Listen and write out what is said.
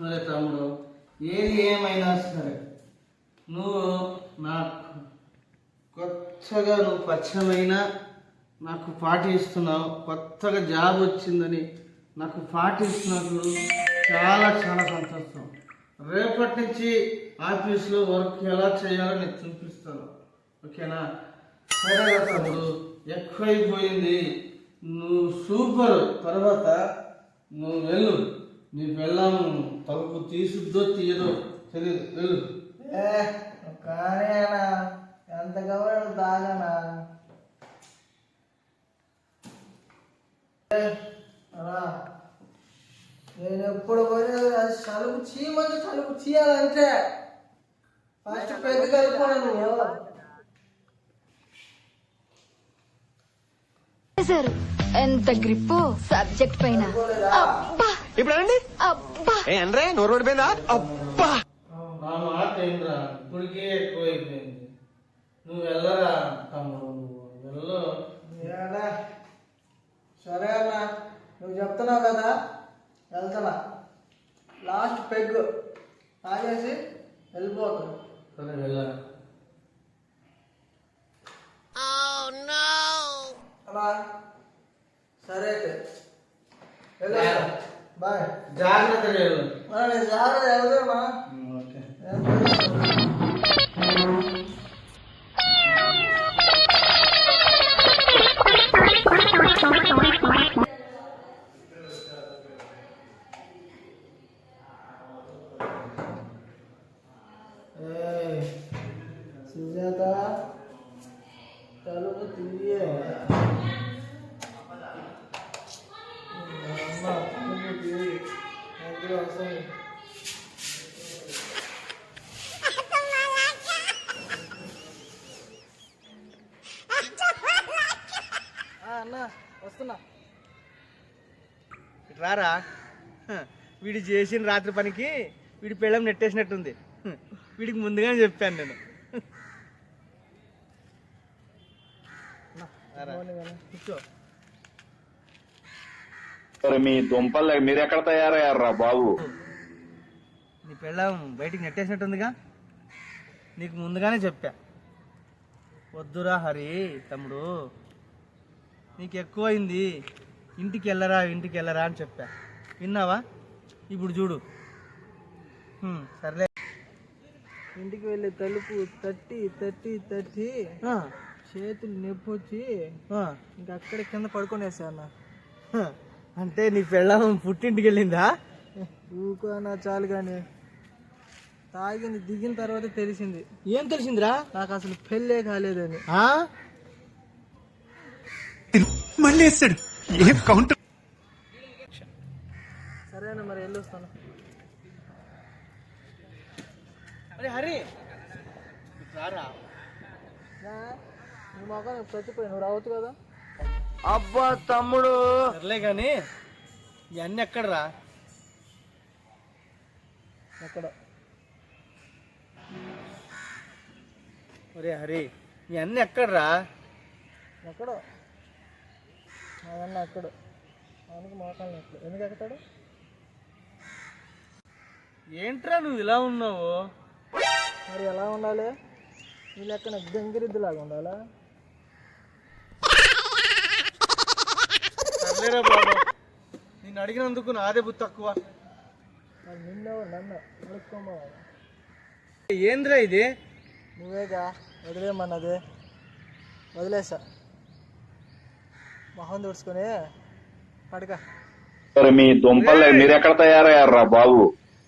సరే తమ్ముడు ఏది ఏమైనా సరే. నువ్వు నాకు కొత్తగా నువ్వు పరిచయమైనా నాకు పాటిస్తున్నావు కొత్తగా జాబ్ వచ్చిందని నాకు పాటిస్తున్నప్పుడు చాలా చాలా సంతోషం. రేపటి నుంచి ఆఫీస్లో వర్క్ ఎలా చేయాలో నేను చూపిస్తాను. ఓకేనా? సరే తమ్ముడు ఎక్కువైపోయింది. నువ్వు సూపర్. తర్వాత నువ్వు వెళ్ళు. నీ వెళ్ళాము తలుపు తీసుద్దో తీయదో తెలియదు వెళ్ళు. కానీ అన్నా ఎంత గవర్న తాగనా? నేను ఎప్పుడు పోయినా చలుపు చీమంటే చలుపు చీయాలంటే ఫస్ట్ పెద్ద కలుపుకోను నువ్వు. ఎంత గ్రిప్పు? సబ్జెక్ట్ పైన. ఇప్పుడు అనండి అబ్బా. ఏ అనరే నోరు పడిపోయిందా అబ్బా. నా మాట ఏంట్రా? ఇప్పటికే ఎక్కువైపోయింది. నువ్వు వెళ్ళరా తమ్ముడు? నువ్వు వెళ్ళు. ఏడా? సరే అన్న నువ్వు చెప్తున్నావు కదా వెళ్తున్నా. Last peg. తాగేసి వెళ్ళిపోతాను సరే వెళ్ళరా. అలా సరే అయితే. వెళ్ళొస్తా. బాయ్ జాగ్రత్తగా వెళ్ళు మరి నేను జాగ్రత్త వెళ్తున్నా ఓకే ఏయ్, సుజాత తలుపు తీయే అన్న వస్తున్నా. రారా? వీడు చేసిన రాత్రి పనికి వీడి పెళ్ళం నెట్టేసినట్టుంది. వీడికి ముందుగానే చెప్పాను నేను. కూర్చో. మరి మీ దుంపలు మీరెక్కడ తయారయ్యారా బాబు? నీ పెళ్ళం బయటికి నెట్టేసినట్టుందిగా. నీకు ముందుగానే చెప్పా. వద్దురా హరి తమ్ముడు. నీకు ఎక్కువైంది. ఇంటికి వెళ్ళరా ఇంటికి వెళ్ళరా అని చెప్పా. విన్నావా? ఇప్పుడు చూడు. సర్లే. ఇంటికి వెళ్ళి తలుపు తట్టి తట్టి తట్టి ఆ, చేతులు నొప్పి వచ్చి ఆ, ఇంకా అక్కడ కింద పడుకునేసా అన్న. హ, అంటే నీ పెళ్ళం పుట్టింటికి వెళ్ళిందా ఊకో అన్న చాలు కానీ తాగింది దిగిన తర్వాత తెలిసింది. ఏం తెలిసిందిరా? నాకు అసలు పెళ్ళే కాలేదని. ఆ? మళ్ళీ వేస్తాడు. ఏం కౌంటర్ సరేనా మరి వెళ్ళొస్తాను అరే హరి! రారా నా, నీ మొఖం చచ్చిపోయి నువ్వు రావచ్చు కదా? అబ్బా తమ్ముడు. సర్లే కానీ ఇవన్నీ ఎక్కడరా? అక్కడ ఒరే హరి ఇవన్నీ ఎక్కడరా? ఎక్కడ. అవన్నీ అక్కడ ఆయనకి మోకాలు నొప్పులు. ఎందుకు ఎక్కుతాడు? ఏంట్రా నువ్వు ఇలా ఉన్నావు? మరి ఎలా ఉండాలి? నీ లెక్కన గంగిరిద్దులాగా ఉండాలా? సర్లేరా బాబు? నేను అడిగినందుకు నాదే బుద్ధి తక్కువ. మరి నన్ను ఏంద్రా ఇది? నువ్వేగా? వదిలేయమన్నది. వదిలేసా. మొహం తుడుచుకొని పడక. మరి మీ దుంపలు మీరెక్కడ తయారయ్యారా బాబు?